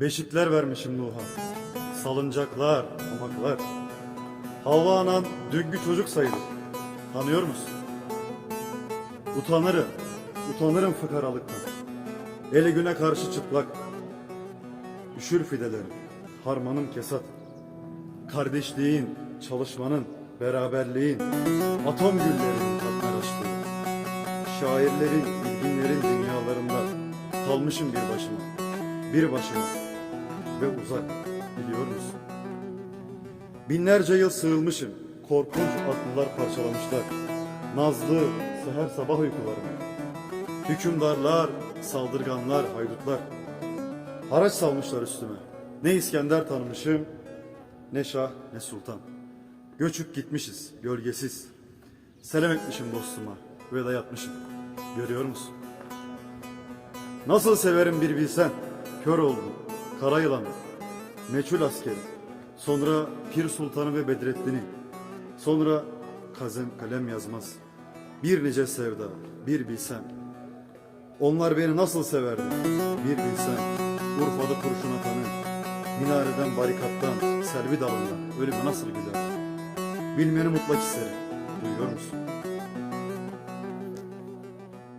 Beşikler vermişim Nuh'a. Salıncaklar, hamaklar. Havva anan dünkü çocuk sayılır. Tanıyor musun? Utanırım, utanırım fıkaralıktan. Eli güne karşı çıplak. Üşür fidelerim, harmanım kesat. Kardeşliğin, çalışmanın, beraberliğin, atom güllerinin katmerlaştığı. Şairlerin, bilginlerin dünyalarında kalmışım bir başıma. Bir başıma ve uzak biliyor musun? Binlerce yıl sığılmışım. Korkunç akıllar parçalamışlar. Nazlı seher sabah uykularımı. Hükümdarlar, saldırganlar, haydutlar. Haraç salmışlar üstüme. Ne İskender tanımışım, ne şah ne sultan. Göçüp gitmişiz, gölgesiz. Selam etmişim dostuma, veda yatmışım. Görüyor musun? Nasıl severim bir bilsen. Kör oldum, kara yılanı, meçhul askeri. Sonra Pir Sultanı ve Bedrettin'i. Sonra kazem kalem yazmaz. Bir nice sevda, bir bilsen. Onlar beni nasıl severdi, bir bilsen. Urfa'da kurşun atanı, minareden barikattan, selvi dalından ölüme nasıl güler. Bilmeni mutlak isterim, duyuyor musun?